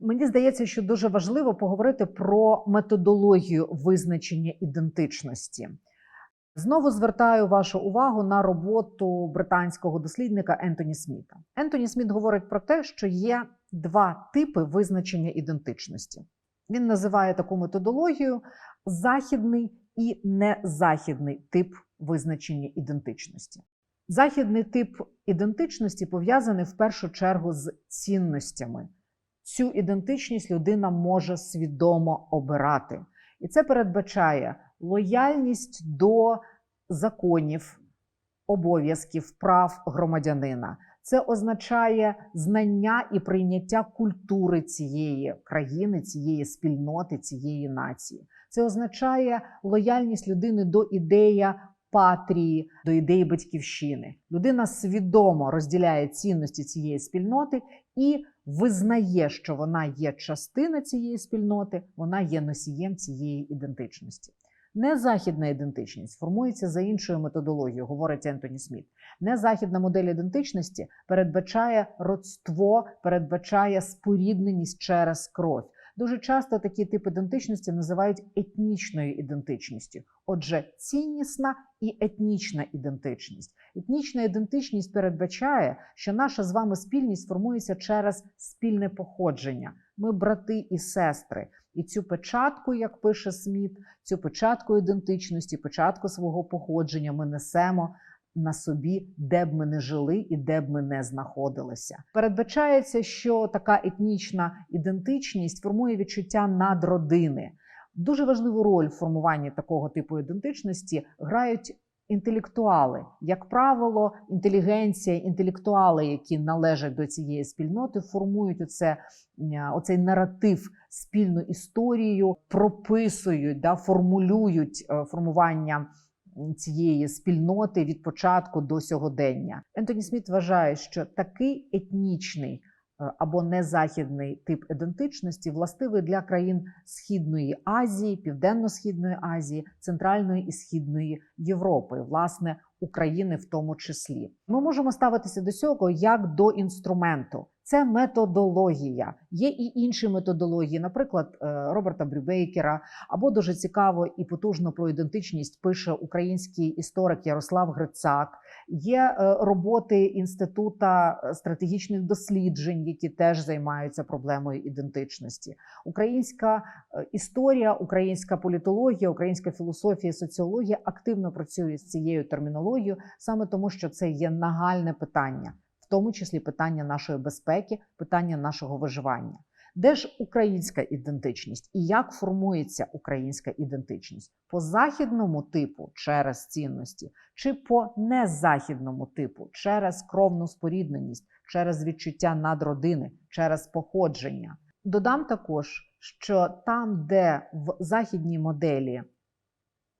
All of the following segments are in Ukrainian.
Мені здається, що дуже важливо поговорити про методологію визначення ідентичності. Знову звертаю вашу увагу на роботу британського дослідника Ентоні Сміта. Ентоні Сміт говорить про те, що є два типи визначення ідентичності. Він називає таку методологію західний і незахідний тип визначення ідентичності. Західний тип ідентичності пов'язаний в першу чергу з цінностями. Цю ідентичність людина може свідомо обирати. І це передбачає лояльність до законів, обов'язків, прав громадянина. Це означає знання і прийняття культури цієї країни, цієї спільноти, цієї нації. Це означає лояльність людини до ідеї патрії, до ідеї батьківщини. Людина свідомо розділяє цінності цієї спільноти і визнає, що вона є частина цієї спільноти, вона є носієм цієї ідентичності. Незахідна ідентичність формується за іншою методологією, говорить Ентоні Сміт. Незахідна модель ідентичності передбачає родство, передбачає спорідненість через кров. Дуже часто такі типи ідентичності називають етнічною ідентичністю. Отже, ціннісна і етнічна ідентичність. Етнічна ідентичність передбачає, що наша з вами спільність формується через спільне походження. Ми брати і сестри. І цю печатку, як пише Сміт, цю печатку ідентичності, печатку свого походження ми несемо на собі, де б ми не жили і де б ми не знаходилися. Передбачається, що така етнічна ідентичність формує відчуття надродини. Дуже важливу роль в формуванні такого типу ідентичності грають інтелектуали. Як правило, інтелігенція, інтелектуали, які належать до цієї спільноти, формують оце, оцей наратив, спільну історію, прописують, да, формулюють е, формування цієї спільноти від початку до сьогодення. Ентоні Сміт вважає, що такий етнічний е, або незахідний тип ідентичності властивий для країн Східної Азії, Південно-Східної Азії, Центральної і Східної Європи, власне, України в тому числі. Ми можемо ставитися до цього як до інструменту. Це методологія. Є і інші методології, наприклад, е, Роберта Брюбейкера, або дуже цікаво і потужно про ідентичність пише український історик Ярослав Грицак. Є е, роботи інститута стратегічних досліджень, які теж займаються проблемою ідентичності. Українська е, історія, українська політологія, українська філософія, соціологія активно працює з цією термінологією, саме тому, що це є нагальне питання в тому числі питання нашої безпеки, питання нашого виживання. Де ж українська ідентичність і як формується українська ідентичність? По західному типу через цінності, чи по незахідному типу через кровну спорідненість, через відчуття надродини, через походження? Додам також, що там, де в західній моделі,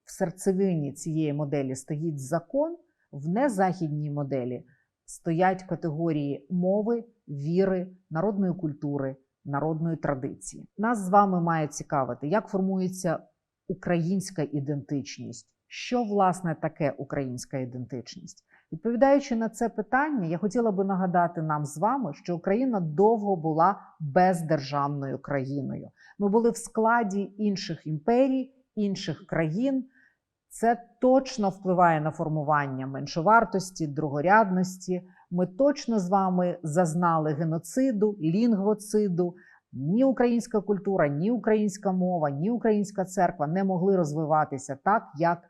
в серцевині цієї моделі стоїть закон, в незахідній моделі стоять категорії мови, віри, народної культури, народної традиції. Нас з вами має цікавити, як формується українська ідентичність. Що власне таке українська ідентичність? Відповідаючи на це питання, я хотіла би нагадати нам з вами, що Україна довго була бездержавною країною. Ми були в складі інших імперій, інших країн. Це точно впливає на формування меншовартості, другорядності. Ми точно з вами зазнали геноциду, лінгвоциду. Ні українська культура, ні українська мова, ні українська церква не могли розвиватися так, як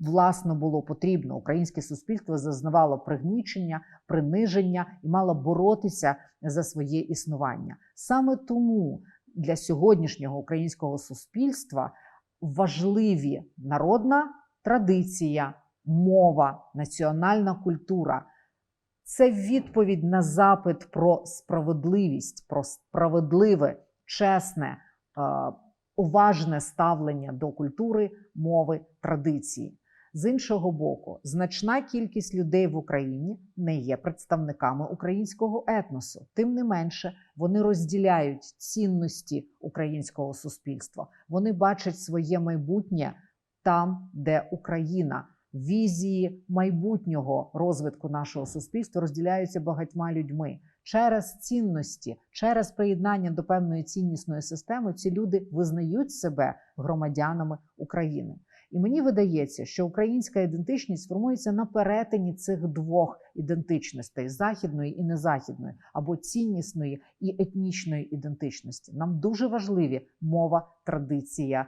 власно було потрібно. Українське суспільство зазнавало пригнічення, приниження і мало боротися за своє існування. Саме тому для сьогоднішнього українського суспільства важливі народна традиція, мова, національна культура. Це відповідь на запит про справедливість, про справедливе, чесне, уважне ставлення до культури, мови, традиції. З іншого боку, значна кількість людей в Україні не є представниками українського етносу. Тим не менше, вони розділяють цінності українського суспільства. Вони бачать своє майбутнє там, де Україна, візії майбутнього розвитку нашого суспільства розділяються багатьма людьми. Через цінності, через приєднання до певної ціннісної системи, ці люди визнають себе громадянами України. І мені видається, що українська ідентичність формується на перетині цих двох ідентичностей західної і незахідної, або ціннісної і етнічної ідентичності. Нам дуже важливі мова, традиція, е,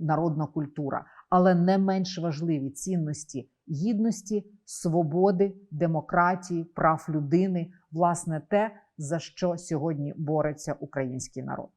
народна культура, але не менш важливі цінності гідності, свободи, демократії, прав людини, власне, те, за що сьогодні бореться український народ.